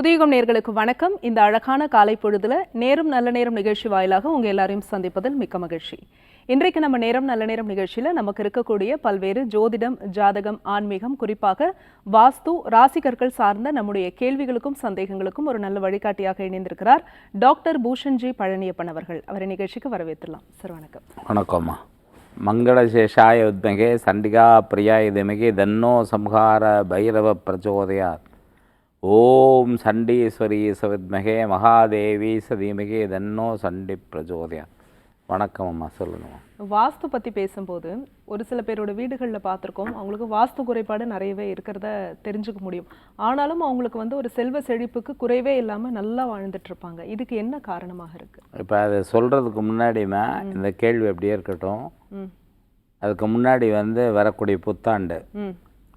புதியுகம் நேர்களுக்கு வணக்கம். இந்த அழகான காலை பொழுதுல நேரம் நல்ல நேரம் நிகழ்ச்சி வாயிலாக உங்க எல்லாரையும் சந்திப்பதில் மிக்க மகிழ்ச்சி. இன்றைக்கு நம்ம நேரம் நல்ல நேரம் நிகழ்ச்சியில நமக்கு இருக்கக்கூடிய பல்வேறு ஜோதிடம் ஜாதகம் ஆன்மீகம் குறிப்பாக வாஸ்து ராசிகர்கள் சார்ந்த நம்முடைய கேள்விகளுக்கும் சந்தேகங்களுக்கும் ஒரு நல்ல வழிகாட்டியாக இணைந்திருக்கிறார் டாக்டர் பூஷன்ஜி பழனியப்பன் அவர்கள். அவரை நிகழ்ச்சிக்கு வரவேற்றலாம் சார் வணக்கம். வணக்கம்மா. மங்களசேஷாய உத்மகே சண்டிகா பிரியாய திமகே தன்னோ சம்ஹார பைரவ பிரச்சோதயார் ஓம் சண்டீஸ்வரி சவித்மகே மகாதேவி சதீமகே தன்னோ சண்டி பிரச்சோதயாத் வணக்கம் அம்மா சொல்லுங்கம்மா. வாஸ்து பத்தி பேசும்போது ஒரு சில பேரோட வீடுகளில் பார்த்துருக்கோம் அவங்களுக்கு வாஸ்து குறைபாடு நிறையவே இருக்கிறத தெரிஞ்சுக்க முடியும். ஆனாலும் அவங்களுக்கு வந்து ஒரு செல்வ செழிப்புக்கு குறைவே இல்லாம நல்லா வாழ்ந்துட்டு இருப்பாங்க இதுக்கு என்ன காரணமாக இருக்கு? இப்போ அதை சொல்கிறதுக்கு முன்னாடிமா இந்த கேள்வி அப்படியே இருக்கட்டும். அதுக்கு முன்னாடி வந்து வரக்கூடிய புத்தாண்டு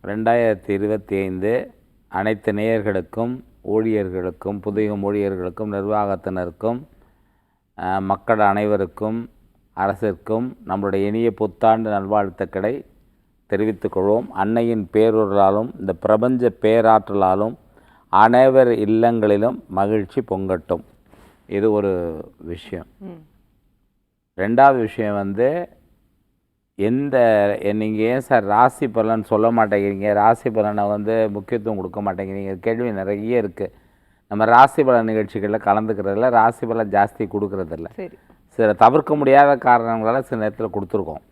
ரெண்டாயிரத்தி இருபத்தி ஐந்து அனைத்து நேயர்களுக்கும் ஊழியர்களுக்கும் புதிய ஊழியர்களுக்கும் நிர்வாகத்தினருக்கும் மக்கள் அனைவருக்கும் அரசிற்கும் நம்மளுடைய இனிய புத்தாண்டு நல்வாழ்த்துக்களை தெரிவித்துக் கொள்வோம். அன்னையின் பேரொருளாலும் இந்த பிரபஞ்ச பேராற்றலாலும் அனைவர் இல்லங்களிலும் மகிழ்ச்சி பொங்கட்டும். இது ஒரு விஷயம். ரெண்டாவது விஷயம் வந்து எந்த நீங்கள் ஏன் சார் ராசி பலன் சொல்ல மாட்டேங்கிறீங்க? ராசி பலனை வந்து முக்கியத்துவம் கொடுக்க மாட்டேங்கிறீங்க. கேள்வி நிறைய இருக்குது நம்ம ராசி பலன் நிகழ்ச்சிகளில் கலந்துக்கிறதில்ல ராசி பலன் ஜாஸ்தி கொடுக்கறதில்ல. சில தவிர்க்க முடியாத காரணங்களால் சில நேரத்தில் கொடுத்துருக்கோம்.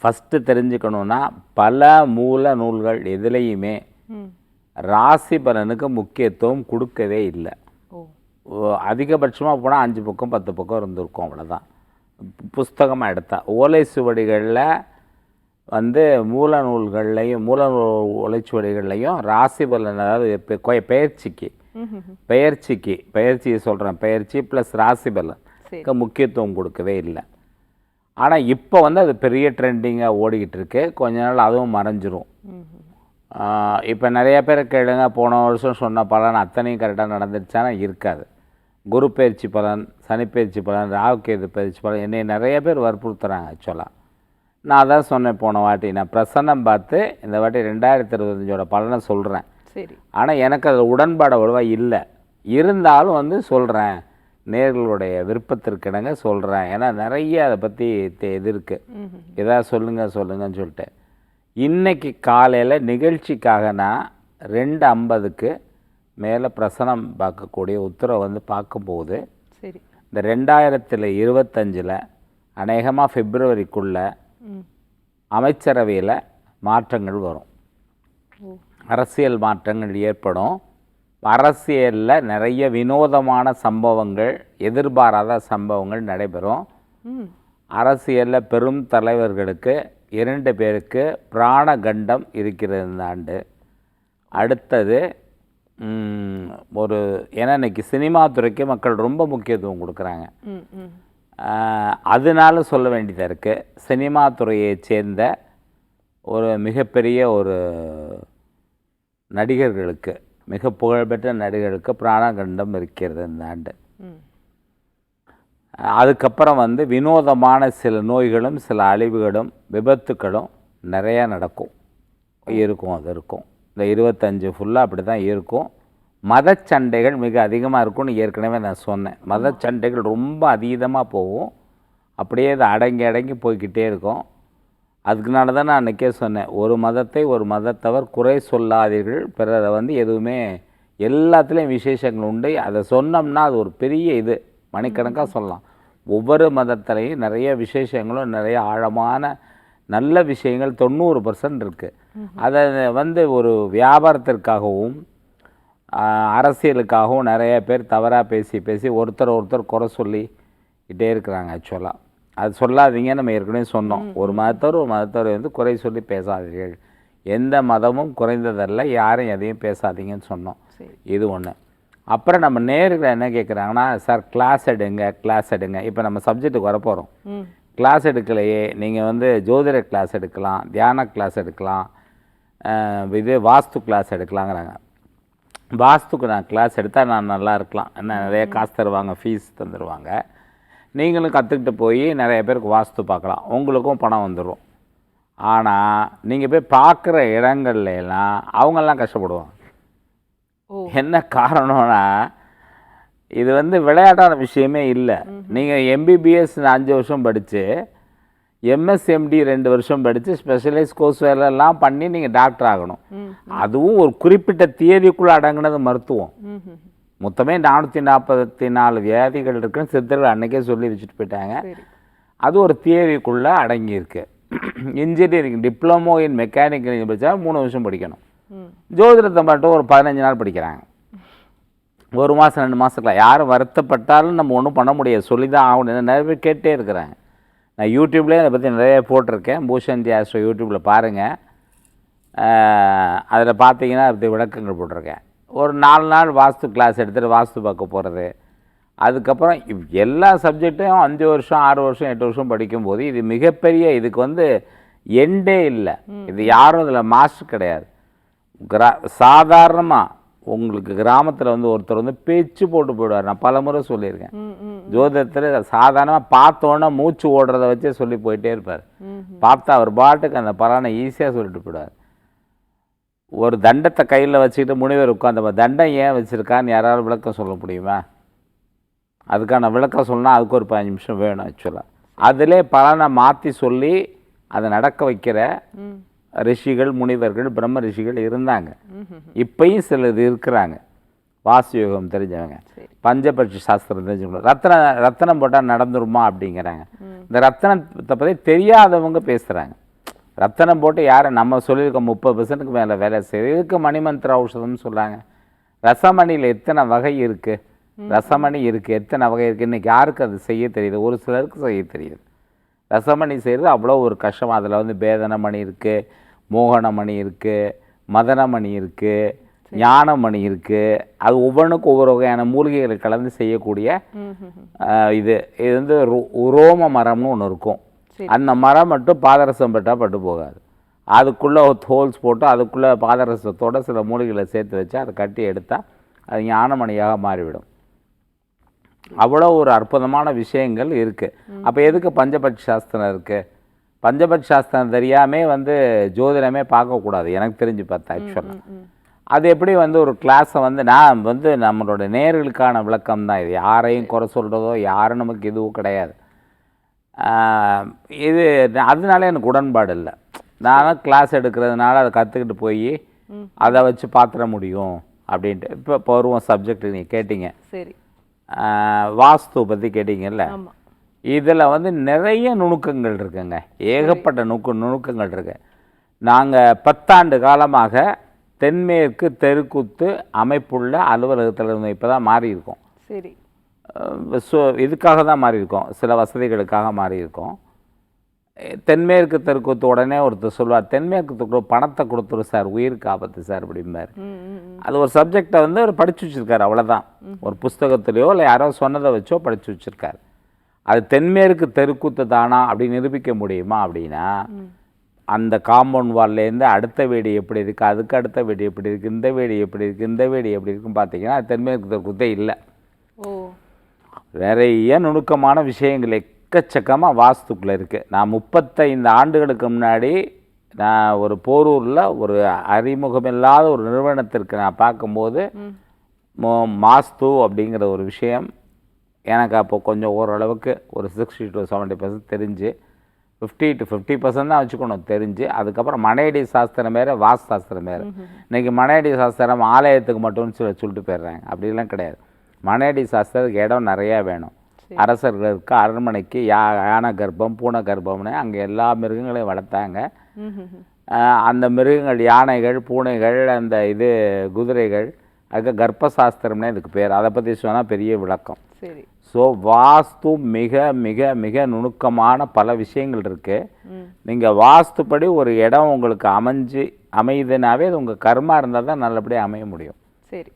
ஃபஸ்ட்டு தெரிஞ்சுக்கணுன்னா பல மூல நூல்கள் எதுலேயுமே ராசி பலனுக்கு முக்கியத்துவம் கொடுக்கவே இல்லை. அதிகபட்சமாக போனால் அஞ்சு பக்கம் பத்து பக்கம் இருந்திருக்கும் அவ்வளோதான் புஸ்தகமாக எடுத்தா. ஓலை சுவடிகளில் வந்து மூல நூல்கள்லையும் மூல நூல் ஓலைச்சுவடிகள்லையும் ராசி பலன் அதாவது பெ- கொ- பெயர்ச்சிக்கு. ம் ம், ம். பெயர்ச்சிக்கு பெயர்ச்சியை சொல்கிறேன் பெயர்ச்சி ப்ளஸ் ராசி பலன். சரி. க்கு முக்கியத்துவம் கொடுக்கவே இல்லை. ஆனால் இப்போ வந்து அது பெரிய ட்ரெண்டிங்காக ஓடிக்கிட்டு இருக்கு. கொஞ்ச நாள் அதுவும் மறைஞ்சிரும். இப்போ நிறைய பேர் கேளுங்க. போன வருஷம் சொன்ன பலன் அத்தனையும் கரெக்டாக நடந்துருச்சானா இருக்காது. குரு பயிற்சி பலன் சனி பயிற்சி பலன் ராகு கேது பயிற்சி பலன் என்னை நிறைய பேர் வற்புறுத்துறாங்க ஆக்சுவலாக நான் அதான் சொன்னேன் போன வாட்டி நான் பிரசன்னம் பார்த்து இந்த வாட்டி ரெண்டாயிரத்தி இருபத்தஞ்சோட பலனை சொல்கிறேன் சரி. ஆனால் எனக்கு அதில் உடன்பாடு அவ்வளோவா இல்லை. இருந்தாலும் வந்து சொல்கிறேன் நேர்களுடைய விருப்பத்திற்கிணங்க சொல்கிறேன் ஏன்னா நிறைய அதை பற்றி இது இருக்குது. ஏதாவது சொல்லுங்கள் சொல்லுங்கன்னு சொல்லிட்டு. இன்னைக்கு காலையில் நிகழ்ச்சிக்காக நான் ரெண்டு ஐம்பதுக்கு மேலே பிரசனம் பார்க்கக்கூடிய உத்தரவை வந்து பார்க்கும்போது சரி. இந்த ரெண்டாயிரத்தில் இருபத்தஞ்சில் அநேகமாக பிப்ரவரிக்குள்ளே ம். அமைச்சரவையில் மாற்றங்கள் வரும். அரசியல் மாற்றங்கள் ஏற்படும். அரசியலில் நிறைய வினோதமான சம்பவங்கள் எதிர்பாராத சம்பவங்கள் நடைபெறும். அரசியலில் பெரும் தலைவர்களுக்கு இரண்டு பேருக்கு பிராண கண்டம் இருக்கிறது இந்த ஆண்டு. அடுத்தது ஒரு ஏன்னா இன்னைக்கு சினிமா துறைக்கு மக்கள் ரொம்ப முக்கியத்துவம் கொடுக்குறாங்க. அதனால சொல்ல வேண்டியதாக இருக்குது சினிமா துறையைச் சேர்ந்த ஒரு மிகப்பெரிய ஒரு நடிகர்களுக்கு மிக புகழ்பெற்ற நடிகர்களுக்கு பிராணகண்டம் இருக்கிறது இந்த ஆண்டு. அதுக்கப்புறம் வந்து வினோதமான சில நோய்களும் சில அழிவுகளும் விபத்துக்களும் நிறையா நடக்கும். இருக்கும் அது இருக்கும். இந்த இருபத்தஞ்சு ஃபுல்லாக அப்படி தான் இருக்கும். மதச்சண்டைகள் மிக அதிகமாக இருக்கும்னு ஏற்கனவே நான் சொன்னேன். மதச்சண்டைகள் ரொம்ப அதீதமாக போகும். அப்படியே அது அடங்கி அடங்கி போய்க்கிட்டே இருக்கும். அதுக்குனால தான் நான் அன்றைக்கே சொன்னேன். ஒரு மதத்தை ஒரு மதத்தவர் குறை சொல்லாதீர்கள். பிறரை வந்து எதுவுமே எல்லாத்துலேயும் விசேஷங்கள் உண்டு. அதை சொன்னோம்னா அது ஒரு பெரிய இது. மணிக்கணக்காக சொல்லலாம். ஒவ்வொரு மதத்திலையும் நிறைய விசேஷங்களும் நிறைய ஆழமான நல்ல விஷயங்கள் தொண்ணூறு பர்சன்ட் இருக்குது அதை வந்து ஒரு வியாபாரத்திற்காகவும் அரசியலுக்காகவும் நிறைய பேர் தவறாக பேசி பேசி ஒருத்தர் ஒருத்தர் குறை சொல்லிக்கிட்டே இருக்கிறாங்க ஆக்சுவலாக அது சொல்லாதீங்க நம்ம ஏற்கனவே சொன்னோம். ஒரு மதத்தவர் ஒரு மதத்தவர் வந்து குறை சொல்லி பேசாதீர்கள். எந்த மதமும் குறைந்ததல்ல யாரும் எதையும் பேசாதீங்கன்னு சொன்னோம். இது ஒன்று அப்புறம் நம்ம நேரில் என்ன கேட்குறாங்கன்னா சார் கிளாஸ் எடுங்க கிளாஸ் எடுங்க. இப்போ நம்ம சப்ஜெக்ட்டுக்கு வரப்போகிறோம் கிளாஸ் எடுக்கலையே நீங்கள் வந்து ஜோதிட கிளாஸ் எடுக்கலாம் தியான கிளாஸ் எடுக்கலாம். இது வாஸ்து கிளாஸ் எடுக்கலாங்கிறாங்க. வாஸ்துக்கு நான் கிளாஸ் எடுத்தால் நான் நல்லா இருக்கலாம். என்ன நிறைய காசு தருவாங்க ஃபீஸ் தந்துடுவாங்க நீங்களும் கற்றுக்கிட்டு போய் நிறைய பேருக்கு வாஸ்து பார்க்கலாம். உங்களுக்கும் பணம் வந்துடும் ஆனால் நீங்கள் போய் பார்க்குற இடங்கள்ல எல்லாம் அவங்கெல்லாம் கஷ்டப்படுவாங்க. என்ன காரணம்னா இது வந்து விளையாட்டான விஷயமே இல்லை. நீங்கள் எம்பிபிஎஸ் அஞ்சு வருஷம் படித்து எம்எஸ்எம்டி ரெண்டு வருஷம் படித்து ஸ்பெஷலைஸ் கோர்ஸ் வேலைலாம் பண்ணி நீங்கள் டாக்டர் ஆகணும். அதுவும் ஒரு குறிப்பிட்ட தியரிக்குள்ளே அடங்குனது மருத்துவம். மொத்தமே நானூற்றி நாற்பத்தி நாலு வியாதிகள் இருக்குன்னு சித்தர்கள் அன்னைக்கே சொல்லி வச்சுட்டு போயிட்டாங்க. அது ஒரு தியரிக்குள்ளே அடங்கியிருக்கு. இன்ஜினியரிங் டிப்ளமோ இன் மெக்கானிக்கல் படித்தா மூணு வருஷம் படிக்கணும். ஜோதிடத்தை மட்டும் ஒரு பதினஞ்சு நாள் படிக்கிறாங்க. ஒரு மாதம் ரெண்டு மாதத்துல யாரும் வருத்தப்பட்டாலும் நம்ம ஒன்றும் பண்ண முடியாது. சொல்லி தான் ஆகணும். நிறைய பேர் கேட்டே இருக்கிறாங்க. நான் யூடியூப்லேயே அதை பற்றி நிறைய போட்டிருக்கேன். பூஷன் ஜாஸ்ட்ரோ யூடியூப்பில் பாருங்கள் அதில் பார்த்தீங்கன்னா அதை விளக்கங்கள் போட்டிருக்கேன். ஒரு நாலு நாள் வாஸ்து கிளாஸ் எடுத்துகிட்டு வாஸ்து பார்க்க போகிறது அதுக்கப்புறம் எல்லா சப்ஜெக்ட்டையும் அஞ்சு வருஷம் ஆறு வருஷம் எட்டு வருஷம் படிக்கும்போது இது மிகப்பெரிய இதுக்கு வந்து எண்டே இல்லை. இது யாரும் இதில் மாஸ்டர் கிடையாது. கிரா சாதாரணமாக உங்களுக்கு கிராமத்தில் வந்து ஒருத்தர் வந்து பேச்சு போட்டு போயிடுவார். நான் பல முறை சொல்லியிருக்கேன் ஜோதிடத்தில் சாதாரணமாக பார்த்தோன்னே மூச்சு ஓடுறத வச்சே சொல்லி போயிட்டே இருப்பார். பார்த்தா அவர் பாட்டுக்கு அந்த பலனை ஈஸியாக சொல்லிட்டு போயிடுவார். ஒரு தண்டத்தை கையில் வச்சுக்கிட்டு முனிவர் உட்காந்து தண்டம் ஏன் வச்சுருக்கான்னு யாராவது விளக்கம் சொல்ல முடியுமா? அதுக்கான விளக்கம் சொன்னால் அதுக்கு ஒரு பதினஞ்சு நிமிஷம் வேணும் ஆக்சுவலாக அதிலே பலனை மாற்றி சொல்லி அதை நடக்க வைக்கிற ரிஷிகள் முனிவர்கள் பிரம்ம ரிஷிகள் இருந்தாங்க. இப்பயும் சிலர் இருக்கிறாங்க. வாஸ்து யோகம் தெரிஞ்சவங்க பஞ்சபட்சி சாஸ்திரம் தெரிஞ்சவங்க ரத்தன ரத்தனம் போட்டால் நடந்துருமா அப்படிங்கிறாங்க. இந்த ரத்தனத்தை பற்றி தெரியாதவங்க பேசுகிறாங்க ரத்தனம் போட்டு யாரை நம்ம சொல்லியிருக்க முப்பது பர்சன்ட்டுக்கு மேலே வேலை செய்யுது. இதுக்கு மணிமந்திர ஔஷதம்னு சொல்கிறாங்க ரசமணியில் எத்தனை வகை இருக்குது ரசமணி இருக்குது எத்தனை வகை இருக்குது இன்றைக்கி யாருக்கு அது செய்ய தெரியுது? ஒரு சிலருக்கு செய்ய தெரியுது. ரசமணி செய்கிறது அவ்வளோ ஒரு கஷ்டம். அதில் வந்து பேதனமணி இருக்குது மோகனமணி இருக்குது மதனமணி இருக்குது ஞானமணி இருக்குது அது ஒவ்வொன்றுக்கும் ஒவ்வொரு வகையான மூலிகைகளை கலந்து செய்யக்கூடிய இது. இது வந்து ரோ- உரோம மரம்னு ஒன்று இருக்கும். அந்த மரம் மட்டும் பாதரசம் பட்டால் பட்டு போகாது. அதுக்குள்ளே ஹோல்ஸ் போட்டு அதுக்குள்ளே பாதரசத்தோட சில மூலிகைகளை சேர்த்து வச்சு அதை கட்டி எடுத்தால் அது ஞானமணியாக மாறிவிடும். அவ்வளோ ஒரு அற்புதமான விஷயங்கள் இருக்குது அப்போ எதுக்கு பஞ்சபட்ச சாஸ்திரம் இருக்குது பஞ்சபட்ச சாஸ்திரம் தெரியாமே வந்து ஜோதிடமே பார்க்கக்கூடாது. எனக்கு தெரிஞ்சு பார்த்தா ஆக்சுவலாக அது எப்படி வந்து ஒரு கிளாஸை வந்து நான் வந்து நம்மளோட நேர்களுக்கான விளக்கம் தான் இது. யாரையும் குறை சொல்கிறதோ யாரும் நமக்கு எதுவும் கிடையாது. இது அதனால எனக்கு உடன்பாடு இல்லை. நானும் கிளாஸ் எடுக்கிறதுனால அதை கற்றுக்கிட்டு போய். அதை வச்சு பார்த்துட முடியும் அப்படின்ட்டு. இப்போ இப்போ வருவோம் சப்ஜெக்ட் நீங்கள் கேட்டீங்க. சரி. வாஸ்து பற்றி கேட்டீங்கல்ல? இதில் வந்து நிறைய நுணுக்கங்கள் இருக்குங்க. ஏகப்பட்ட நுக்கு நுணுக்கங்கள் இருக்கு. நாங்கள் பத்தாண்டு காலமாக தென்மேற்கு தெருக்கூத்து அமைப்புள்ள அலுவலகத்தில் இருந்து இப்போ தான் மாறி இருக்கோம் சரி ஸோ இதுக்காக தான் மாறி இருக்கோம் சில வசதிகளுக்காக மாறி இருக்கோம் எ, தென்மேற்கு தெருக்கூத்து உடனே ஒருத்தர் சொல்லுவார் தென்மேற்கு தெருக்கு பணத்தை கொடுத்துரு சார் உயிருக்கு ஆபத்து சார் அப்படிம்பார். அது ஒரு சப்ஜெக்டை வந்து அவர் படிச்சு வச்சிருக்காரு அவ்வளோதான் ஒரு புஸ்தகத்திலையோ இல்லை யாரோ சொன்னதை வச்சோ படிச்சு வச்சிருக்காரு. அது தென்மேற்கு தெருக்கூத்து தானா அப்படி நிரூபிக்க முடியுமா அப்படின்னா அந்த காம்பவுண்ட் வால்லேருந்து அடுத்த வீடு எப்படி இருக்குது அதுக்கு அடுத்த வீடு எப்படி இருக்குது இந்த வீடு எப்படி இருக்குது இந்த வீடு எப்படி இருக்குன்னு பார்த்தீங்கன்னா அது தென்மேற்கு தெருக்கூத்தே இல்லை. ஓ. நிறைய நுணுக்கமான விஷயங்கள் எக்கச்சக்கமாக வாஸ்துக்குள்ளே இருக்குது நான் முப்பத்தைந்து ஆண்டுகளுக்கு முன்னாடி நான் ஒரு போரூரில் ஒரு அறிமுகமில்லாத ஒரு நிறுவனத்திற்கு நான் பார்க்கும்போது மாஸ்து அப்படிங்கிற ஒரு விஷயம் எனக்கு அப்போ கொஞ்சம் ஓரளவுக்கு ஒரு சிக்ஸ்டி டு செவன்ட்டி பர்சன்ட் தெரிஞ்சு ஃபிஃப்டி டு ஃபிஃப்டி பர்சன்ட் தான் வச்சுக்கணும் தெரிஞ்சு. அதுக்கப்புறம் மனையடி சாஸ்திரம் வேறு வாஸ்து சாஸ்திரம் வேறு. இன்றைக்கி மனையடி சாஸ்திரம் ஆலயத்துக்கு மட்டும்னு சொல்லி சொல்லிட்டு போயிடுறாங்க. அப்படிலாம் கிடையாது. மனையடி சாஸ்திரத்துக்கு இடம் நிறையா வேணும். அரசர்களுக்கு அரண்மனைக்கு யா யானை கர்ப்பம் பூனை கர்ப்பம்னு அங்கே எல்லா மிருகங்களையும் வளர்த்தாங்க. அந்த மிருகங்கள் யானைகள் பூனைகள் அந்த இது குதிரைகள் அதுக்கு கர்ப்பசாஸ்திரம்னே இதுக்கு பேர். அதை பற்றி சொன்னால் பெரிய விளக்கம். சரி. ஸோ வாஸ்து மிக மிக மிக நுணுக்கமான பல விஷயங்கள் இருக்குது நீங்கள் வாஸ்துப்படி ஒரு இடம் உங்களுக்கு அமைஞ்சு அமையுதுனாவே அது உங்கள் கர்மா இருந்தால் தான் நல்லபடியாக அமைய முடியும். சரி.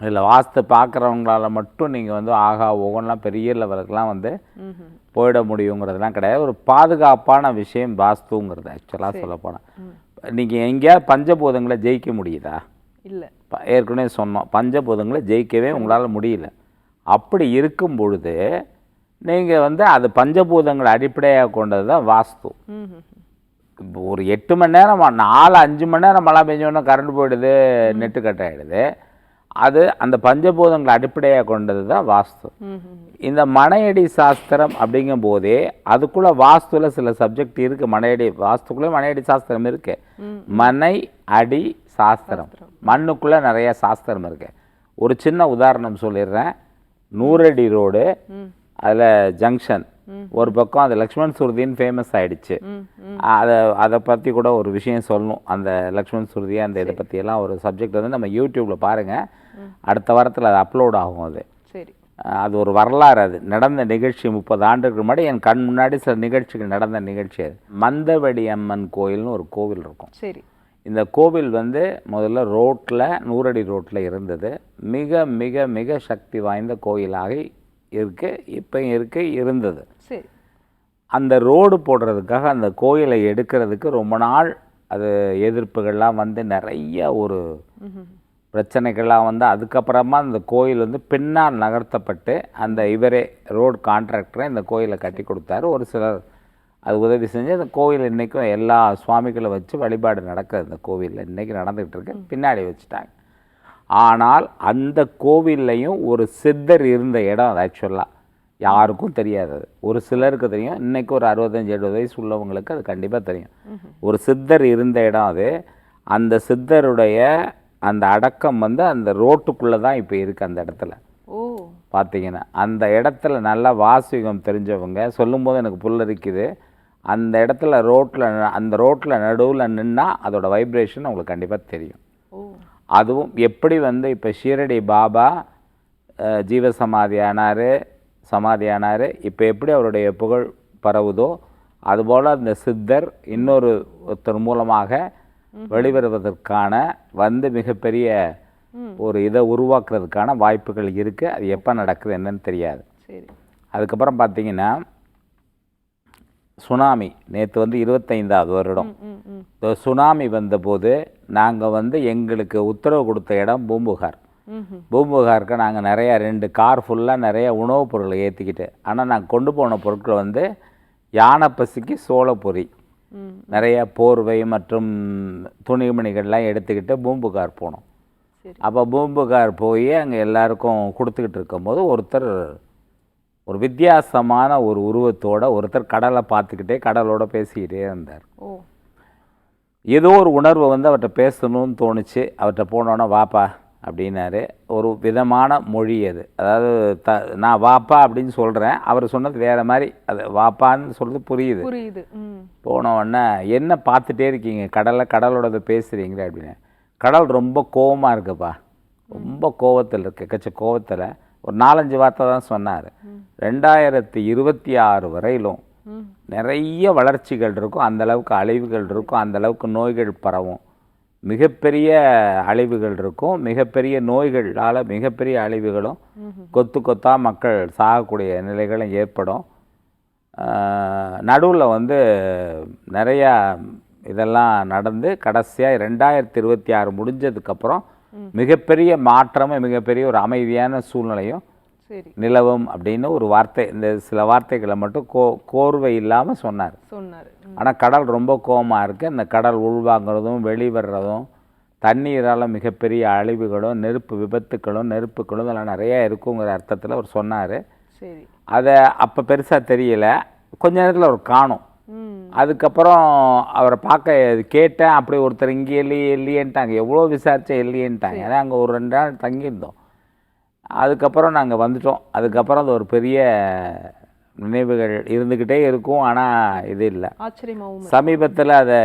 இதில் வாஸ்து பார்க்குறவங்களால மட்டும் நீங்கள் வந்து ஆகா ஒவ்வொன்றுலாம் பெரிய லெவலுக்குலாம் வந்து போயிட முடியுங்கிறதுலாம் கிடையாது. ஒரு பாதுகாப்பான விஷயம் வாஸ்துங்கிறது ஆக்சுவலாக சொல்லப்போனால் நீங்கள் எங்கேயாவது பஞ்சபூதங்களை ஜெயிக்க முடியுதா? இல்லை. ஏற்கனவே சொன்னோம். பஞ்சபூதங்களை ஜெயிக்கவே உங்களால் முடியல. அப்படி இருக்கும் பொழுது நீங்கள் வந்து அது பஞ்சபூதங்களை அடிப்படையாக கொண்டது தான் வாஸ்து. இப்போ ஒரு எட்டு மணி நேரம் நாலு அஞ்சு மணி நேரம் மழை பெஞ்சோன்னா கரண்ட் போயிடுது நெட்டு கட் ஆகிடுது அது அந்த பஞ்சபூதங்களை அடிப்படையாக கொண்டது தான் வாஸ்து. இந்த மனையடி சாஸ்திரம் அப்படிங்கும் போதே அதுக்குள்ள வாஸ்துல சில சப்ஜெக்ட் இருக்கு மனையடி வாஸ்துக்குள்ள மனையடி சாஸ்திரம் இருக்கு. மனை அடி சாஸ்திரம். மண்ணுக்குள்ள நிறைய சாஸ்திரம் இருக்கு. ஒரு சின்ன உதாரணம் சொல்லிடுறேன். நூறடி ரோடு அதில் ஜங்ஷன் ஒரு பக்கம் அது லக்ஷ்மண் சுருதின்னு ஃபேமஸ் ஆயிடுச்சு. அதை அதை பற்றி கூட ஒரு விஷயம் சொல்லணும். அந்த லக்ஷ்மண் சுருதி அந்த இதை பற்றியெல்லாம் ஒரு சப்ஜெக்ட் வந்து நம்ம யூடியூப்பில் பாருங்கள் அடுத்த வாரத்தில் அது அப்லோட் ஆகும் அது. அது ஒரு வரலாறு அது. நடந்த நிகழ்ச்சி முப்பது ஆண்டுக்கு முன்னாடி என் கண் முன்னாடி சில நிகழ்ச்சிகள் நடந்த நிகழ்ச்சி அது. மந்தவடி அம்மன் கோயில்னு ஒரு கோவில் இருக்கும். சரி. இந்த கோவில் வந்து முதல்ல ரோட்டில் நூறடி ரோட்டில் இருந்தது. மிக மிக மிக சக்தி வாய்ந்த கோயிலாக இருக்கு இப்போ இருக்கு இருந்தது. சரி. அந்த ரோடு போடுறதுக்காக அந்த கோயிலை எடுக்கிறதுக்கு ரொம்ப நாள் அது எதிர்ப்புகள்லாம் வந்து நிறைய ஒரு பிரச்சனைகள்லாம் வந்து அதுக்கப்புறமா அந்த கோயில் வந்து பின்னால் நகர்த்தப்பட்டு அந்த இவரே ரோடு கான்ட்ராக்டரை இந்த கோயிலை கட்டி கொடுத்தாரு. ஒரு சிலர் அது உதவி செஞ்சு அந்த கோயில் இன்றைக்கும் எல்லா சுவாமிகளை வச்சு வழிபாடு நடக்குது அந்த கோவிலில். இன்றைக்கி நடந்துகிட்டு இருக்கு. பின்னாடி வச்சுட்டாங்க. ஆனால் அந்த கோவில்லையும் ஒரு சித்தர் இருந்த இடம் அது ஆக்சுவலாக யாருக்கும் தெரியாது அது. ஒரு சிலருக்கு தெரியும். இன்னைக்கு ஒரு அறுபத்தஞ்சு எழுபது வயசு உள்ளவங்களுக்கு அது கண்டிப்பாக தெரியும். ஒரு சித்தர் இருந்த இடம் அது. அந்த சித்தருடைய அந்த அடக்கம் வந்து அந்த ரோட்டுக்குள்ளே தான் இப்போ இருக்குது அந்த இடத்துல. ஓ. பார்த்தீங்கன்னா அந்த இடத்துல நல்லா வாசிகம் தெரிஞ்சவங்க சொல்லும்போது எனக்கு புல்லரிக்குது. அந்த இடத்துல ரோட்டில் அந்த ரோட்டில் நடுவில் நின்னா அதோட வைப்ரேஷன் உங்களுக்கு கண்டிப்பாக தெரியும். அதுவும் எப்படி வந்து இப்போ ஷீரடி பாபா ஜீவசமாதி ஆனார் சமாதி ஆனார் இப்போ எப்படி அவருடைய புகழ் பரவுதோ அதுபோல் அந்த சித்தர் இன்னொரு ஒருத்தர் மூலமாக வெளிவருவதற்கான வந்து மிகப்பெரிய ஒரு இதை உருவாக்குறதுக்கான வாய்ப்புகள் இருக்குது அது எப்போ நடக்குது என்னன்னு தெரியாது. சரி. அதுக்கப்புறம் பார்த்தீங்கன்னா சுனாமி. நேற்று வந்து இருபத்தைந்தாவது வருடம். இந்த சுனாமி வந்தபோது நாங்கள் வந்து எங்களுக்கு உத்தரவு கொடுத்த இடம் பூம்புகார். பூம்புகாருக்கு நாங்கள் நிறைய ரெண்டு கார் ஃபுல்லாக நிறைய உணவுப் பொருளை ஏற்றிக்கிட்டு ஆனால் நாங்கள் கொண்டு போன பொருட்கள் வந்து யானை பசிக்கு சோளப்பொரி ம். நிறைய போர்வை மற்றும் துணிமணிகள்லாம் எடுத்துக்கிட்டு பூம்புகார் போனோம். அப்போ பூம்புகார் போய் அங்கே எல்லாருக்கும் கொடுத்துக்கிட்டு இருக்கும்போது ஒருத்தர் ஒரு வித்தியாசமான ஒரு உருவத்தோட ஒருத்தர் கடலை பார்த்துக்கிட்டே கடலோட பேசிக்கிட்டே இருந்தார். ஏதோ ஒரு உணர்வு வந்து அவர்கிட்ட பேசணும்னு தோணுச்சு. அவர்கிட்ட போனோன்னே வாப்பா அப்படின்னாரு. ஒரு விதமான மொழி அது. அதாவது த நான் வாப்பா அப்படின்னு சொல்கிறேன் அவர் சொன்னது வேறு மாதிரி அது வாப்பான்னு சொல்றது புரியுது. புரியுது. ம். போன உடனே என்ன பார்த்துட்டே இருக்கீங்க? கடலை கடலோட பேசுகிறீங்களே அப்படின்னு. கடல் ரொம்ப கோவமாக இருக்குப்பா. ரொம்ப கோவத்தில் இருக்கு. கச்ச கோவத்தில். ஒரு நாலஞ்சு வார்த்தை தான் சொன்னார். ரெண்டாயிரத்தி இருபத்தி ஆறு வரையிலும் நிறைய வளர்ச்சிகள் இருக்கும். அந்த அளவுக்கு அழிவுகள் இருக்கும். அந்த அளவுக்கு நோய்கள் பரவும். மிகப்பெரிய அழிவுகள் இருக்கும். மிகப்பெரிய நோய்களால் மிகப்பெரிய அழிவுகளும் கொத்து கொத்தா மக்கள் சாகக்கூடிய நிலைகளும் ஏற்படும். நடுவில் வந்து நிறையா இதெல்லாம் நடந்து கடைசியாக ரெண்டாயிரத்தி இருபத்தி ஆறு முடிஞ்சதுக்கப்புறம் மிகப்பெரிய மாற்றமும் மிகப்பெரிய ஒரு அமைதியான சூழ்நிலையும் சரி. நிலவும் அப்படின்னு ஒரு வார்த்தை. இந்த சில வார்த்தைகளை மட்டும் கோ கோர்வை இல்லாமல் சொன்னார். சொன்னாரு. ஆனால் கடல் ரொம்ப கோவமாக இருக்குது அந்த கடல் உள்வாங்கிறதும் வெளிவர்றதும் தண்ணீரால் மிகப்பெரிய அழிவுகளும் நெருப்பு விபத்துக்களும் நெருப்புகளும் இதெல்லாம் நிறைய இருக்குங்கிற அர்த்தத்தில் அவர் சொன்னார். சரி. அதை அப்போ பெருசாக தெரியல. கொஞ்ச நேரத்தில் அவர் காணும். அதுக்கப்புறம் அவரை பார்க்க கேட்டேன். அப்படி ஒருத்தர் இங்கே இல்லையே இல்லையேன்ட்டாங்க. எவ்வளோ விசாரிச்சா இல்லையேன்ட்டாங்க. ஏன்னா அங்கே ஒரு ரெண்டு நாள் தங்கியிருந்தோம். அதுக்கப்புறம் நாங்கள் வந்துட்டோம். அதுக்கப்புறம் அது ஒரு பெரிய நினைவுகள் இருந்துக்கிட்டே இருக்கும். ஆனால் இது இல்லை. சமீபத்தில் அதை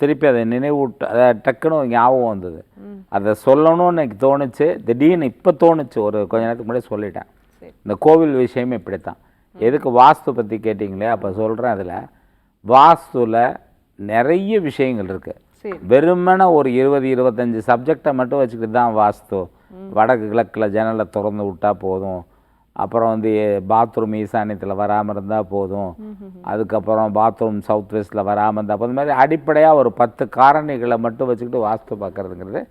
திருப்பி அதை நினைவூட்டு அதை டக்குன்னு ஞாபகம் வந்தது. அதை சொல்லணும்னு எனக்கு தோணுச்சு. திடீர்னு இப்போ தோணுச்சு. ஒரு கொஞ்ச நேரத்துக்கு முன்னாடி சொல்லிட்டேன். இந்த கோவில் விஷயமே இப்படித்தான். எதுக்கு வாஸ்து பற்றி கேட்டிங்களே? அப்போ சொல்கிறேன் அதில். வாஸ்துவில் நிறைய விஷயங்கள் இருக்குது வெறுமனே ஒரு இருபது இருபத்தஞ்சு சப்ஜெக்டை மட்டும் வச்சுக்கிட்டு தான் வாஸ்து. வடக்கு கிழக்கில் ஜன்னலை திறந்து விட்டா போதும். அப்புறம் வந்து பாத்ரூம் ஈசானியத்தில் வராமல் இருந்தால் போதும். அதுக்கப்புறம் பாத்ரூம் சவுத் வெஸ்ட்டில் வராமல் இருந்தால் போதும். மாதிரி அடிப்படையாக ஒரு பத்து காரணிகளை மட்டும் வச்சுக்கிட்டு வாஸ்து பார்க்குறதுங்கிறது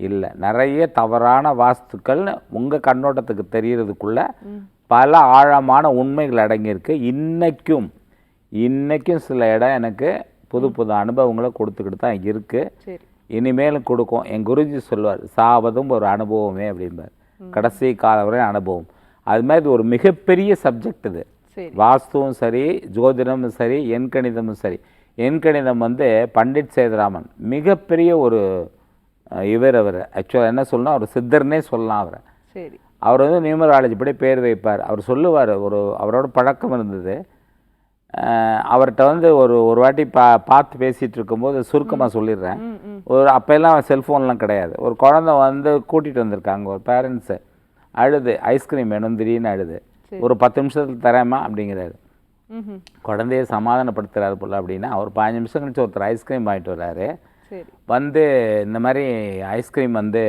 இல்லை. நிறைய தவறான வாஸ்துக்கள் உங்கள் கண்ணோட்டத்துக்கு தெரியறதுக்குள்ள பல ஆழமான உண்மைகள் அடங்கியிருக்கு. இன்னைக்கும் இன்னைக்கும் சில இடம் எனக்கு புது புது அனுபவங்களை கொடுத்துக்கிட்டு தான் இருக்குது இனிமேலும் கொடுக்கும். என் குருஜி சொல்லுவார் சாவதும் ஒரு அனுபவமே அப்படிம்பார். கடைசி காலம் வரை அனுபவம். அது மாதிரி இது ஒரு மிகப்பெரிய சப்ஜெக்ட் இது. வாஸ்துவும் சரி ஜோதிடமும் சரி எண்கணிதமும் சரி. எண்கணிதம் வந்து பண்டிட் சேதுராமன். மிகப்பெரிய ஒரு இவர் அவர். ஆக்சுவலாக என்ன சொல்லணும் அவர் சித்தர்னே சொல்லலாம் அவரை. சரி. அவர் வந்து நியூமராலஜி படி பேர் வைப்பார். அவர் சொல்லுவார் ஒரு அவரோட பழக்கம் இருந்தது. அவர்கிட்ட வந்து ஒரு ஒரு வாட்டி பா பார்த்து பேசிகிட்டு இருக்கும்போது சுருக்கமாக சொல்லிடுறேன். ஒரு அப்போல்லாம் செல்ஃபோன்லாம் கிடையாது. ஒரு குழந்தை வந்து கூட்டிகிட்டு வந்திருக்காங்க. ஒரு பேரண்ட்ஸு அழுது. ஐஸ்கிரீம் வேணும் திடீர்னு அழுது. ஒரு பத்து நிமிஷத்தில் தரேம்மா அப்படிங்கிறாரு. குழந்தைய சமாதானப்படுத்துறாரு போல அப்படின்னா ஒரு பதினஞ்சு நிமிஷம் கழிச்சு ஒருத்தர் ஐஸ்கிரீம் வாங்கிட்டு வர்றாரு. வந்து இந்த மாதிரி ஐஸ்கிரீம் வந்து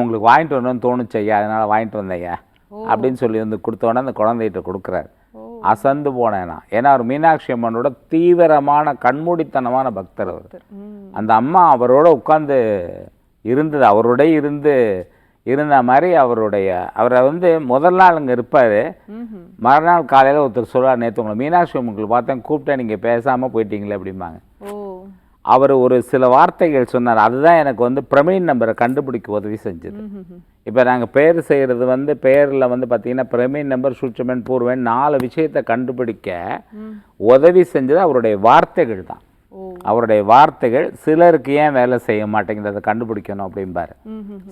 உங்களுக்கு வாங்கிட்டு வரணும்னு தோணுச்சு ஐயா. அதனால் வாங்கிட்டு வந்தேய்யா அப்படின்னு சொல்லி வந்து கொடுத்த உடனே அந்த குழந்தைகிட்ட கொடுக்குறாரு. அசந்து போனேன். நான் ஏன்னா அவர் மீனாட்சி அம்மனோட தீவிரமான கண்மூடித்தனமான பக்தர் அவர். அந்த அம்மா அவரோட உட்காந்து இருந்தது. அவரோட இருந்து இருந்த மாதிரி அவருடைய அவரை வந்து முதல் நாள் அங்கே இருப்பார். மறுநாள் காலையில் ஒருத்தர் சொல்லுவார் நேற்று உங்களை மீனாட்சி அம்மனுக்கு பார்த்தேன். கூப்பிட்டேன். நீங்கள் பேசாமல் போயிட்டீங்களே அப்படிம்பாங்க. அவர் ஒரு சில வார்த்தைகள் சொன்னார். அதுதான் எனக்கு வந்து பிரமீன் நம்பரை கண்டுபிடிக்க உதவி செஞ்சது. இப்போ நாங்கள் பேர் செய்கிறது வந்து பேரில் வந்து பார்த்தீங்கன்னா பிரமீன் நம்பர் சுற்றமன் பூர்வன் நாலு விஷயத்தை கண்டுபிடிக்க உதவி செஞ்சது அவருடைய வார்த்தைகள் தான். அவருடைய வார்த்தைகள் சிலருக்கு ஏன் வேலை செய்ய மாட்டேங்குது அதை கண்டுபிடிக்கணும் அப்படிம்பாரு.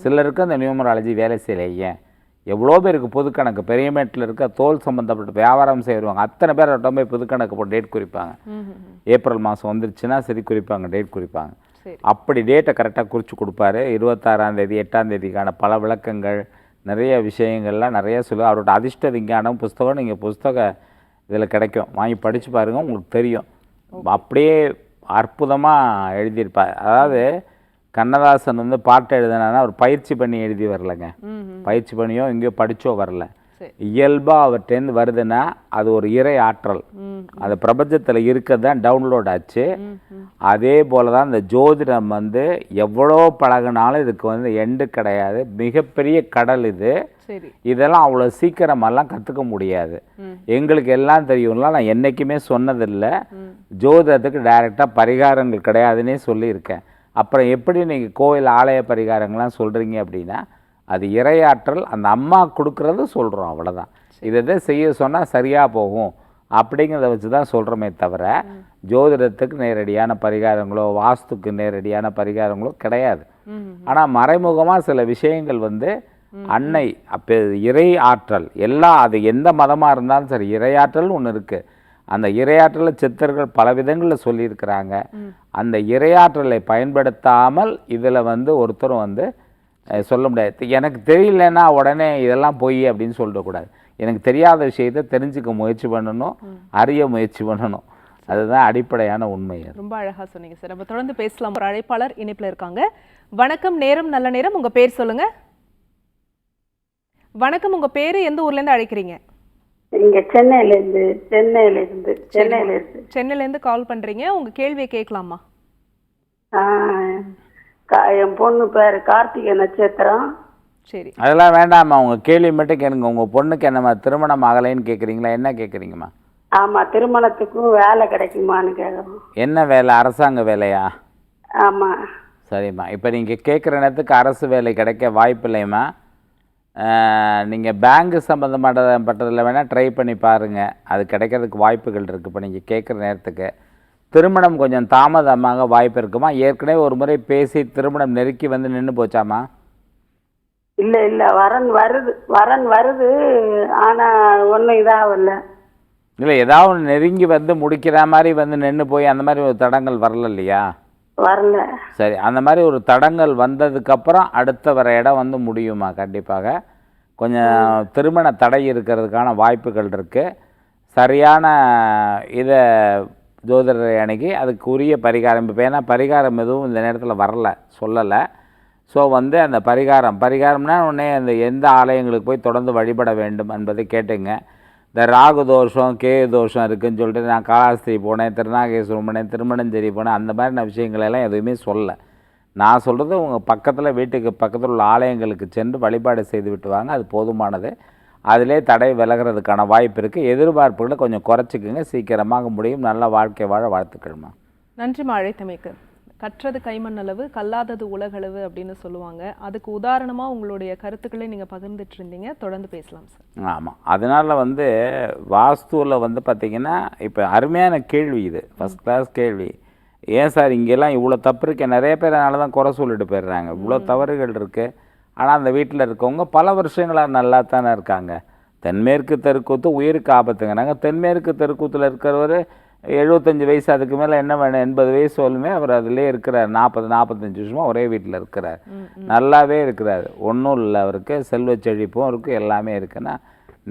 சிலருக்கு அந்த நியூமராலஜி வேலை செய்யலை ஏன்? எவ்வளோ பேருக்கு பொதுக்கணக்கு? பெரியமேட்டில் இருக்க தோல் சம்மந்தப்பட்ட வியாபாரம் செய்வாங்க அத்தனை பேர் போய் பொதுக்கணக்கு போட்டு டேட் குறிப்பாங்க. ஏப்ரல் மாதம் வந்துருச்சுன்னா சரி குறிப்பாங்க டேட் குறிப்பாங்க. அப்படி டேட்டை கரெக்டாக குறித்து கொடுப்பாரு. இருபத்தாறாம் தேதி எட்டாம் தேதிக்கான பல விளக்கங்கள் நிறைய விஷயங்கள்லாம் நிறைய சொல்லு. அவரோட அதிர்ஷ்ட விஞ்ஞானம் புஸ்தகம் நீங்கள் புஸ்தக இதில் கிடைக்கும். வாங்கி படித்து பாருங்கள் உங்களுக்கு தெரியும். அப்படியே அற்புதமாக எழுதியிருப்பார். அதாவது கண்ணதாசன் வந்து பாட்டு எழுதினானா அவர் பயிற்சி பண்ணி எழுதி வரலங்க. பயிற்சி பண்ணியோ எங்கேயோ படிச்சோ வரல. இயல்பாக அவர்கிட்டேருந்து வருதுன்னா அது ஒரு இறை ஆற்றல். அது பிரபஞ்சத்தில் இருக்கிறது தான் டவுன்லோட் ஆச்சு. அதே போல தான் இந்த ஜோதிடம் வந்து எவ்வளோ பழகுனாலும் இதுக்கு வந்து எண்டு கிடையாது. மிகப்பெரிய கடல் இது. இதெல்லாம் அவ்வளோ சீக்கிரமெல்லாம் கற்றுக்க முடியாது. எங்களுக்கு எல்லாம் தெரியும்லாம் நான் என்றைக்குமே சொன்னதில்லை. ஜோதிடத்துக்கு டைரெக்டாக பரிகாரங்கள் கிடையாதுன்னே சொல்லியிருக்கேன். அப்புறம் எப்படி நீங்கள் கோயில் ஆலய பரிகாரங்கள்லாம் சொல்கிறீங்க அப்படின்னா அது இரையாற்றல் அந்த அம்மா கொடுக்குறது சொல்கிறோம் அவ்வளோதான் இதை இதை செய்ய சொன்னால் சரியாக போகும் அப்படிங்கிறத வச்சு தான் சொல்கிறோமே தவிர ஜோதிடத்துக்கு நேரடியான பரிகாரங்களோ வாஸ்துக்கு நேரடியான பரிகாரங்களோ கிடையாது. ஆனால் மறைமுகமாக சில விஷயங்கள் வந்து அன்னை அப்போ இறை ஆற்றல் எல்லா அது எந்த மதமாக இருந்தாலும் சரி இறையாற்றல் ஒன்று இருக்குது அந்த இரையாற்றலை சித்தர்கள் பல விதங்களில் சொல்லியிருக்கிறாங்க. அந்த இரையாற்றலை பயன்படுத்தாமல் இதில் வந்து ஒருத்தரும் வந்து சொல்ல முடியாது. எனக்கு தெரியலன்னா உடனே இதெல்லாம் பொய் அப்படின்னு சொல்லிடக்கூடாது எனக்கு தெரியாத விஷயத்தை தெரிஞ்சுக்க முயற்சி பண்ணணும் அறிய முயற்சி பண்ணணும். அதுதான் அடிப்படையான உண்மை ரொம்ப அழகா சொன்னீங்க சார். நம்ம தொடர்ந்து பேசலாம். ஒரு அழைப்பாளர் இணைப்புல இருக்காங்க. வணக்கம் நேரம் நல்ல நேரம். உங்க பேர் சொல்லுங்க. வணக்கம் உங்க பேரு எந்த ஊர்ல இருந்து அழைக்கிறீங்க? இங்க சென்னையில இருந்து சென்னையில இருந்து சென்னையில இருந்து சென்னையில இருந்து கால் பண்றீங்க. உங்க கேள்வியை கேட்கலாமா? என் பொண்ணு பேரு கார்த்திகை நட்சத்திரம். சரி. அதெல்லாம் வேண்டாம்மா. உங்கள் கேள்வி மட்டும் கேளுங்க. உங்கள் பொண்ணுக்கு என்னம்மா திருமணம் ஆகலைன்னு கேட்குறீங்களா என்ன கேட்குறீங்கம்மா ஆமா திருமணத்துக்கும் வேலை கிடைக்குமான்னு கேட்கணும் என்ன வேலை? அரசாங்க வேலையா? ஆமா. சரிம்மா. இப்போ நீங்கள் கேட்குற நேரத்துக்கு அரசு வேலை கிடைக்க வாய்ப்பு இல்லைம்மா நீங்கள் பேங்கு சம்மந்தப்பட்டதில் வேணால் ட்ரை பண்ணி பாருங்கள் அது கிடைக்கிறதுக்கு வாய்ப்புகள் இருக்குது இப்போ நீங்கள் கேட்குற நேரத்துக்கு. திருமணம் கொஞ்சம் தாமதமாக வாய்ப்பு இருக்குமா? ஏற்கனவே ஒரு முறை பேசி திருமணம் நெருக்கி வந்து நின்று போச்சாமா? இல்ல இல்ல. வரன் வருது. வரன் வருது. ஆனா ஒண்ணும் இதாகல. இல்லை ஏதாவது ஒன்று நெருங்கி வந்து முடிக்கிற மாதிரி வந்து நின்று போய் அந்த மாதிரி ஒரு தடங்கள் வரல இல்லையா? வரல. சரி அந்த மாதிரி ஒரு தடங்கள் வந்ததுக்கப்புறம் அடுத்த வர இடம் வந்து முடியுமா? கண்டிப்பாக. கொஞ்சம் திருமண தடை இருக்கிறதுக்கான வாய்ப்புகள் இருக்குது சரியான இதை ஜோதிடரை அணுகி அதுக்கு உரிய பரிகாரம். இப்போ ஏன்னா பரிகாரம் எதுவும் இந்த நேரத்தில் வரல சொல்லலை. ஸோ வந்து அந்த பரிகாரம் பரிகாரம்னா உடனே அந்த எந்த ஆலயங்களுக்கு போய் தொடர்ந்து வழிபட வேண்டும் என்பதை கேட்டுங்க. இந்த ராகு தோஷம் கே தோஷம் இருக்குதுன்னு சொல்லிட்டு நான் காளாஸ்திரி போனேன் திருநாகேஸ்வரம் போனேன் திருமணஞ்சேரி போனேன் அந்த மாதிரியான விஷயங்களெல்லாம் எதுவுமே சொல்லலை. நான் சொல்கிறது உங்கள் பக்கத்தில் வீட்டுக்கு பக்கத்தில் உள்ள ஆலயங்களுக்கு சென்று வழிபாடு செய்து விட்டுவாங்க அது போதுமானது. அதிலே தடை விலகிறதுக்கான வாய்ப்பு இருக்குது எதிர்பார்ப்புகளை கொஞ்சம் குறைச்சிக்கங்க. சீக்கிரமாக முடியும். நல்ல வாழ்க்கை வாழ வாழ்த்துக்கள்மா. நன்றிம்மா அழைத்தமைக்கு கற்றது கைமண் அளவு கல்லாதது உலகளவு அப்படின்னு சொல்லுவாங்க. அதுக்கு உதாரணமா உங்களுடைய கருத்துக்களை நீங்க பகிர்ந்துட்டு இருந்தீங்க. தொடர்ந்து பேசலாம் சார். ஆமாம் அதனால் வந்து வாஸ்துவில் வந்து பார்த்திங்கன்னா இப்போ அருமையான கேள்வி இது. ஃபஸ்ட் கிளாஸ் கேள்வி. ஏன் சார் இங்கெல்லாம் இவ்வளோ தப்பு இருக்கு? நிறைய பேர் அதனால தான் குறை சொல்லிட்டு போயிடுறாங்க. இவ்வளோ தவறுகள் இருக்குது ஆனால் அந்த வீட்டில் இருக்கவங்க பல வருஷங்களாக நல்லா தானே இருக்காங்க. தென்மேற்கு தெருக்கூத்து உயிருக்கு ஆபத்துங்கிறாங்க தென்மேற்கு தெருக்கூத்தில் இருக்கிறவர் எழுபத்தஞ்சு வயசு அதுக்கு மேலே என்ன வேணும் எண்பது வயசு வரலுமே அவர் அதிலே இருக்கிறார். நாற்பது நாற்பத்தஞ்சு வருஷமாக ஒரே வீட்டில் இருக்கிறார். நல்லாவே இருக்கிறார். ஒன்றும் இல்லை அவருக்கு. செல்வ செழிப்பும் இருக்குது எல்லாமே இருக்குன்னா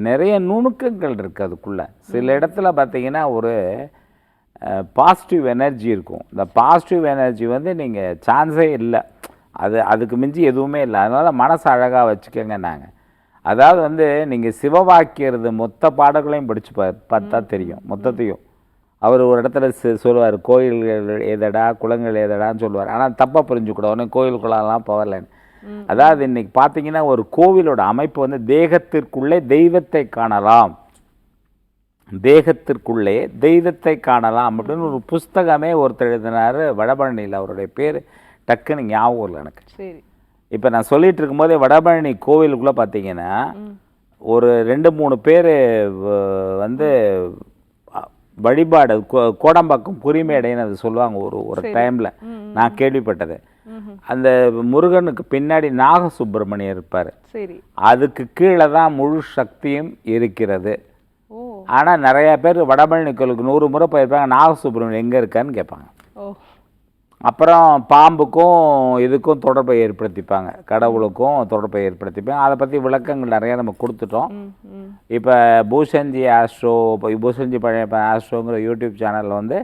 நிறைய நுணுக்கங்கள் இருக்குது அதுக்குள்ளே. சில இடத்துல பார்த்தீங்கன்னா ஒரு பாசிட்டிவ் எனர்ஜி இருக்கும். இந்த பாசிட்டிவ் எனர்ஜி வந்து நீங்கள் சான்ஸே இல்லை. அது அதுக்கு மிஞ்சி எதுவுமே இல்லை. அதனால் மனசை அழகாக வச்சுக்கோங்க நாங்கள் அதாவது வந்து நீங்கள் சிவவாக்கியறது மொத்த பாடல்களையும் படித்து பா பார்த்தா தெரியும். மொத்தத்தையும். அவர் ஒரு இடத்துல சி- சொல்லுவார் கோயில்கள் ஏதடா குளங்கள் ஏதடான்னு சொல்லுவார். ஆனால் தப்பாக புரிஞ்சுக்கூடாது உடனே கோயில் குளம்லாம் போகலன்னு அதாவது இன்னைக்கு பார்த்தீங்கன்னா ஒரு கோவிலோட அமைப்பு வந்து தேகத்திற்குள்ளே தெய்வத்தை காணலாம். தேகத்திற்குள்ளே தெய்வத்தை காணலாம் அப்படின்னு ஒரு புஸ்தகமே ஒருத்தர் எழுதினார் வடபழனியில் அவருடைய பேர். டக்குன்னு ஞாபகம் இல்லை எனக்கு. சரி. இப்போ நான் சொல்லிட்டு இருக்கும்போதே வடபழனி கோவிலுக்குள்ளே பார்த்தீங்கன்னா ஒரு ரெண்டு மூணு பேர் வந்து வழிபாடு கோடம்பாக்கம் குறிமேடைன்னு அது சொல்லுவாங்க ஒரு ஒரு டைமில் நான் கேள்விப்பட்டது. அந்த முருகனுக்கு பின்னாடி நாகசுப்பிரமணியர் இருப்பார். அதுக்கு கீழே தான் முழு சக்தியும் இருக்கிறது. ஆனால் நிறைய பேர் வடபழனி கோயிலுக்கு நூறு முறை போயிருப்பாங்க. நாகசுப்பிரமணியம் எங்கே இருக்கான்னு கேட்பாங்க. அப்புறம் பாம்புக்கும் இதுக்கும் தொடர்பை ஏற்படுத்திப்பாங்க. கடவுளுக்கும் தொடர்பை ஏற்படுத்திப்பாங்க. அதை பற்றி விளக்கங்கள் நிறைய நம்ம கொடுத்துட்டோம். இப்போ பூஷன்ஜி ஆஸ்ட்ரோ இப்போ பூஷன்ஜி பழைய ஆஸ்ட்ரோங்கிற யூடியூப் சேனலில் வந்து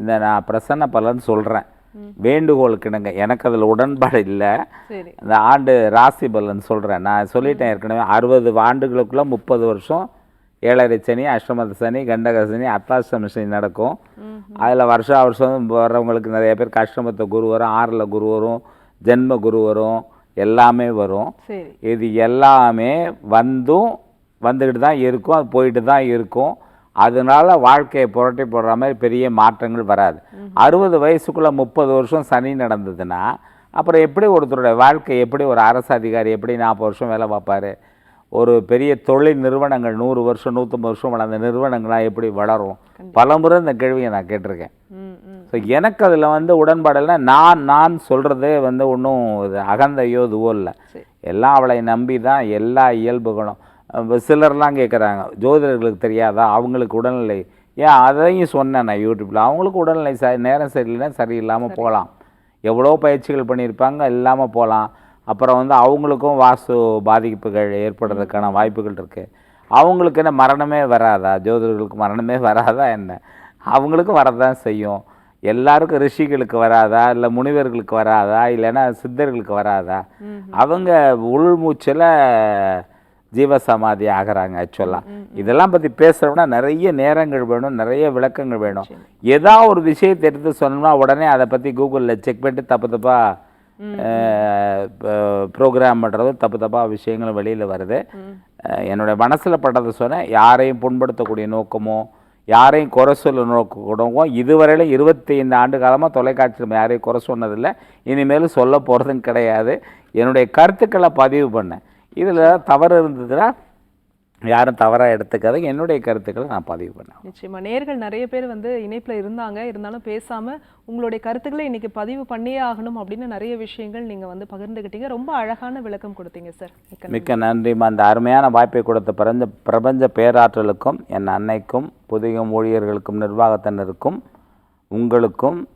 இந்த நான் பிரசன்ன பலன் சொல்கிறேன் வேண்டுகோளுக்கு இணங்க எனக்கு அதில் உடன்பாடு இல்லை. இந்த ஆண்டு ராசி பலன் சொல்கிறேன் நான் சொல்லிட்டேன் ஏற்கனவே அறுபது ஆண்டுகளுக்குள்ள முப்பது வருஷம் ஏழரை சனி அஷ்டமத சனி கண்டக சனி அத்தாஷ்டம சனி நடக்கும். அதில் வருஷா வருஷம் வர்றவங்களுக்கு நிறைய பேர் அஷ்டமத்த குரு வரும் ஆறில் குரு வரும் ஜென்ம குரு வரும் எல்லாமே வரும். இது எல்லாமே வந்தும் வந்துக்கிட்டு தான் இருக்கும் அது போயிட்டு தான் இருக்கும். அதனால வாழ்க்கையை புரட்டி போடுற மாதிரி பெரிய மாற்றங்கள் வராது. அறுபது வயசுக்குள்ள முப்பது வருஷம் சனி நடந்ததுன்னா அப்புறம் எப்படி ஒருத்தருடைய வாழ்க்கை எப்படி ஒரு அரசு அதிகாரி எப்படி நாற்பது வருஷம் வேலை பார்ப்பாரு? ஒரு பெரிய தொழில் நிறுவனங்கள் நூறு வருஷம் நூற்றம்பது வருஷம் வளர்ந்த நிறுவனங்கள்லாம் எப்படி வளரும்? பலமுறை இந்த கேள்வியை நான் கேட்டிருக்கேன். ஸோ எனக்கு அதில் வந்து உடன்பாடுல நான் நான் சொல்கிறதே வந்து ஒன்றும் இது அகந்தையோ இதுவோ இல்லை. எல்லாம் அவளை நம்பி தான் எல்லா இயல்புகளும். சிலர்லாம் கேட்குறாங்க ஜோதிடர்களுக்கு தெரியாதா? அவங்களுக்கு உடல்நிலை. ஏன்? அதையும் சொன்னேன் நான் யூடியூப்பில் அவங்களுக்கு உடல்நிலை ச நேரம் சரியில்லைன்னா சரியில்லாமல் போகலாம். எவ்வளோ பயிற்சிகள் பண்ணியிருப்பாங்க இல்லாமல் போகலாம். அப்புறம் வந்து அவங்களுக்கும் வாஸ்து பாதிப்புகள் ஏற்படுறதுக்கான வாய்ப்புகள் இருக்குது அவங்களுக்கு என்ன மரணமே வராதா? ஜோதிடர்களுக்கு மரணமே வராதா என்ன? அவங்களுக்கும் வரதான் செய்யும். எல்லாருக்கும் ரிஷிகளுக்கு வராதா? இல்லை முனிவர்களுக்கு வராதா? இல்லைன்னா சித்தர்களுக்கு வராதா? அவங்க உள்மூச்சில் ஜீவசமாதி ஆகிறாங்க ஆக்சுவலாக இதெல்லாம் பற்றி பேசுகிறோம்னா நிறைய நேரங்கள் வேணும் நிறைய விளக்கங்கள் வேணும். ஏதா ஒரு விஷயத்தை எடுத்து சொன்னோம்னா உடனே அதை பற்றி கூகுளில் செக் பண்ணிட்டு தப்பு தப்பாக ப்ரோக்ராம் பண்ணுறதும் தப்பு தப்பாக விஷயங்களும் வெளியில் வருது. என்னுடைய மனசில் பட்டதை சொன்னேன். யாரையும் புண்படுத்தக்கூடிய நோக்கமோ யாரையும் குறை சொல்ல நோக்கக்கூடவோ இதுவரையிலும் இருபத்தி ஐந்து ஆண்டு காலமாக தொலைக்காட்சியில் நம்ம யாரையும் குறை சொன்னதில்லை. இனிமேலும் சொல்ல போகிறதும் கிடையாது. என்னுடைய கருத்துக்களை பதிவு பண்ணேன். இதில் தவறு இருந்ததுன்னா யாரும் தவறாக எடுத்துக்காத என்னுடைய கருத்துக்களை நான் பதிவு பண்ணேன். நிச்சயமா. நேர்கள் நிறைய பேர் வந்து இணைப்புல இருந்தாங்க. இருந்தாலும் பேசாம உங்களுடைய கருத்துக்களை இன்னைக்கு பதிவு பண்ணியே ஆகணும் அப்படின்னு நிறைய விஷயங்கள் நீங்க வந்து பகிர்ந்துக்கிட்டீங்க ரொம்ப அழகான விளக்கம் கொடுத்தீங்க சார் மிக்க நன்றி. மிக்க நன்றிம்மா. அந்த அருமையான வாய்ப்பை கொடுத்த பிரபஞ்ச பிரபஞ்ச பேராற்றலுக்கும் என் அன்னைக்கும் புதிய ஊழியர்களுக்கும் நிர்வாகத்தினருக்கும் உங்களுக்கும்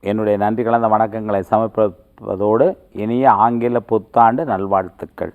என்னுடைய நன்றி கலந்த வணக்கங்களை சமர்ப்பிப்பதோடு இனிய ஆங்கில புத்தாண்டு நல்வாழ்த்துக்கள்.